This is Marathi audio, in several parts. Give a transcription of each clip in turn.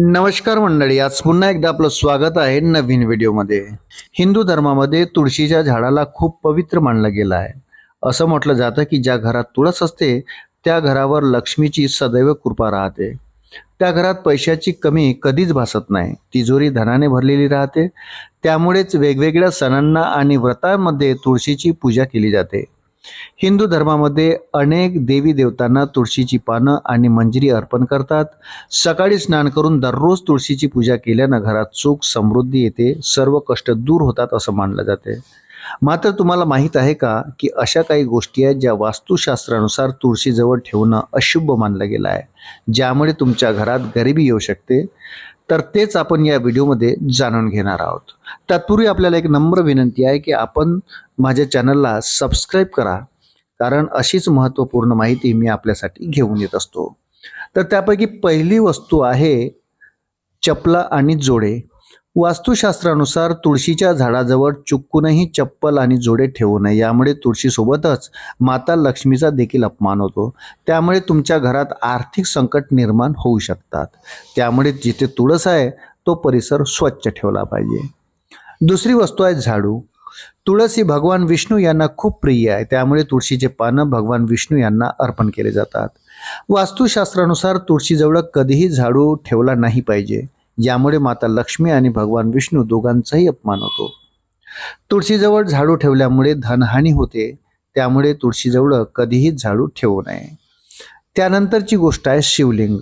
नमस्कार मंडळी आज पुन्हा एकदा आपलं स्वागत आहे नवीन व्हिडिओमध्ये. हिंदू धर्मामध्ये तुळशीच्या झाडाला खूप पवित्र मानलं गेलं आहे. असं म्हटलं जातं की ज्या घरात तुळस असते त्या घरावर लक्ष्मीची सदैव कृपा राहते. त्या घरात पैशाची कमी कधीच भासत नाही. तिजोरी धनाने भरलेली राहते. त्यामुळेच वेगवेगळ्या सणांना आणि व्रतांमध्ये तुळशीची पूजा केली जाते. हिंदू धर्मामध्ये अनेक देवी देवतांना तुळशीची पानं आणि मंजिरी अर्पण करतात. सकाळी स्नान करून दररोज तुळशीची पूजा केल्यानं घरात सुख समृद्धी येते. सर्व कष्ट दूर होतात असं मानलं जाते. मात्र तुम्हाला माहीत आहे का की अशा काही गोष्टी आहेत ज्या वास्तुशास्त्रानुसार तुळशीजवळ ठेवणं अशुभ मानलं गेलं आहे. ज्यामुळे तुमच्या घरात गरिबी येऊ शकते. तर तेच आपण या व्हिडिओमध्ये जाणून घेणार आहोत. तत्पूर्वी आपल्याला एक नम्र विनंती आहे की आपण माझ्या चॅनलला सबस्क्राईब करा कारण अशीच महत्त्वपूर्ण माहिती मी आपल्यासाठी घेऊन येत असतो. तर त्यापैकी पहिली वस्तू आहे चपला आणि जोडे. वास्तुशास्त्रानुसार तुळशीच्या झाडाजवळ चुकूनही चप्पल आणि जोडे ठेवू नये. यामुळे तुळशीसोबतच माता लक्ष्मीचा देखील अपमान होतो. त्यामुळे तुमच्या घरात आर्थिक संकट निर्माण होऊ शकतात. त्यामुळे जिथे तुळस आहे तो परिसर स्वच्छ ठेवला पाहिजे. दुसरी वस्तू आहे झाडू. तुळस ही भगवान विष्णू यांना खूप प्रिय आहे. त्यामुळे तुळशीचे पानं भगवान विष्णू यांना अर्पण केले जातात. वास्तुशास्त्रानुसार तुळशीजवळ कधीही झाडू ठेवला नाही पाहिजे. यामुळे माता लक्ष्मी आणि भगवान विष्णू दोघांचाही अपमान होतो. तुळशीजवळ झाडू ठेवल्यामुळे धनहानी होते त्यामुळे तुळशीजवळ कधीही झाडू ठेवू नये. त्यानंतरची गोष्ट आहे शिवलिंग.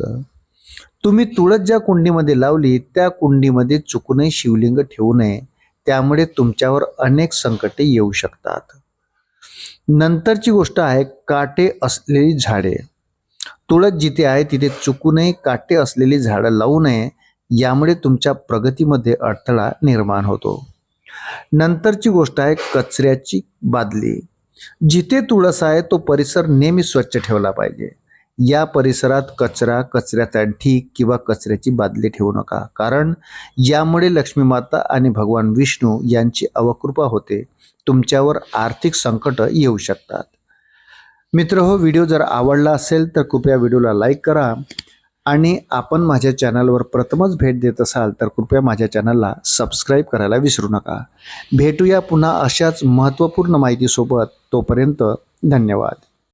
तुम्ही तुळस ज्या कुंडीमध्ये लावली त्या कुंडीमध्ये चुकूनही शिवलिंग ठेवू नये त्यामुळे तुमच्यावर अनेक संकटे येऊ शकतात. नंतरची गोष्ट आहे काटे असलेली झाडे. तुळस जिथे आहे तिथे चुकूनही काटे असलेली झाडं लावू नये यामुळे तुमच्या प्रगतीमध्ये अडथळा निर्माण होतो. नंतरची गोष्ट आहे कचऱ्याची बादली. जिथे तुळस आहे तो परिसर नेहमी स्वच्छ ठेवला पाहिजे. या परिसरात कचरा कचऱ्याचा ढीक किंवा कचऱ्याची बादली ठेवू नका. कारण यामुळे लक्ष्मी माता आणि भगवान विष्णू यांची अवकृपा होते. तुमच्यावर आर्थिक संकट येऊ शकतात. मित्र हो व्हिडिओ जर आवडला असेल तर कृपया व्हिडिओला लाईक करा. आणि आपण माझ्या चॅनलवर प्रथमच भेट देत असाल तर कृपया माझ्या चॅनलला सबस्क्राईब करायला विसरू नका. भेटूया पुन्हा अशाच महत्त्वपूर्ण माहितीसोबत. तोपर्यंत धन्यवाद.